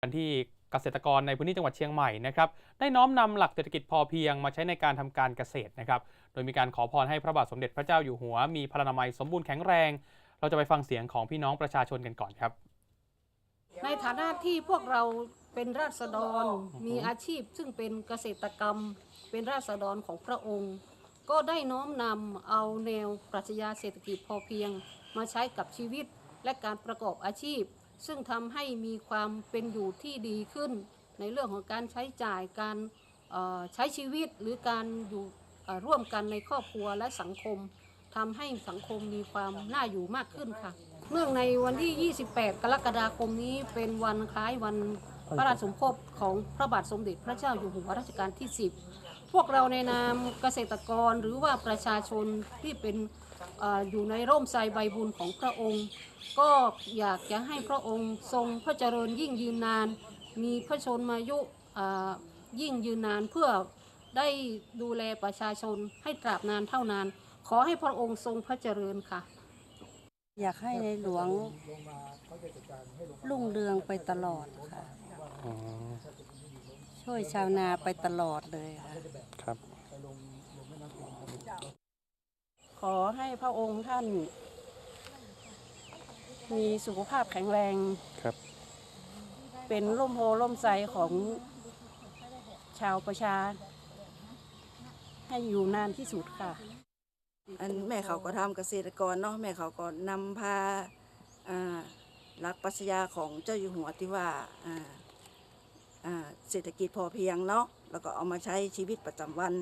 กันที่เกษตรกรในพื้นที่จังหวัดเชียงใหม่นะครับได้น้อมนำหลักเศรษฐกิจพอเพียงมาใช้ในการทำการเกษตรนะครับโดยมีการขอพรให้พระบาทสมเด็จพระเจ้าอยู่หัว มีพลานามัยสมบูรณ์แข็งแรง เราจะไปฟังเสียงของพี่น้องประชาชนกันก่อนครับ ในฐานะที่พวกเราเป็นราษฎรมีอาชีพ ซึ่งเป็นเกษตรกรรม เป็นราษฎรของพระองค์ ก็ได้น้อมนำเอาแนวปรัชญาเศรษฐกิจพอเพียง มาใช้กับชีวิตและการประกอบอาชีพ ซึ่งทำให้มีความเป็นอยู่ที่ดีขึ้น ในเรื่องของการใช้จ่ายการใช้ชีวิตหรือการอยู่ร่วมกันในครอบครัวและสังคมทำให้สังคมมีความน่าอยู่มากขึ้นค่ะ เนื่องในวันที่ 28 กรกฎาคมนี้เป็นวันคล้ายวันพระราชสมภพของพระบาทสมเด็จพระเจ้าอยู่หัวรัชกาลที่ 10 พวกเราในนามเกษตรกรหรือว่าประชาชนที่เป็นเอออยู่ในร่มไทรใบบุญของพระองค์ ก็อยากจะให้พระองค์ทรงพระเจริญยิ่งยืนนาน มีพระชนมายุเอ่อยิ่งยืนนานเพื่อได้ดูแลประชาชนให้ตราบนานเท่านาน ขอให้พระองค์ทรงพระเจริญค่ะ อยากให้ในหลวงรุ่งเรืองไปตลอดค่ะ ช่วยชาวนาไปตลอดเลยค่ะครับ ขอให้พระองค์ท่าน มีสุขภาพแข็งแรงครับ เป็นร่มโพล่มไทรของชาวประชา ให้อยู่นานที่สุดค่ะ อันแม่เขาก็ทำเกษตรกรเนาะแม่เขาก็นำพาอ่าหลักปรัชญาของเจ้าอยู่หัวที่ว่าอ่าอ่า เศรษฐกิจพอเพียงเนาะแล้วก็เอามาใช้ชีวิตประจำวัน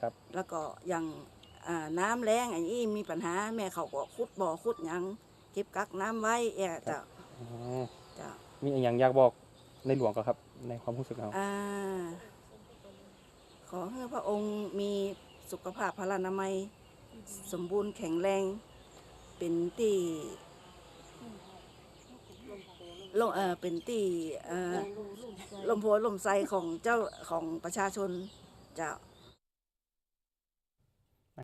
ครับ แล้วก็อย่างอ่าน้ำแรงอันนี้มีปัญหาแม่เขาก็ขุดบ่อขุดหยังเก็บกักน้ำไว้แอจะจะมีอย่างอยากบอกในหลวงก็ครับ ในความรู้สึกเราอ่าขอให้พระองค์มีสุขภาพพลานามัย สมบูรณ์แข็งแรง เป็นที่ ลมเออเป็นที่เอ่อลมโพลมไซของเจ้าของประชาชนจะ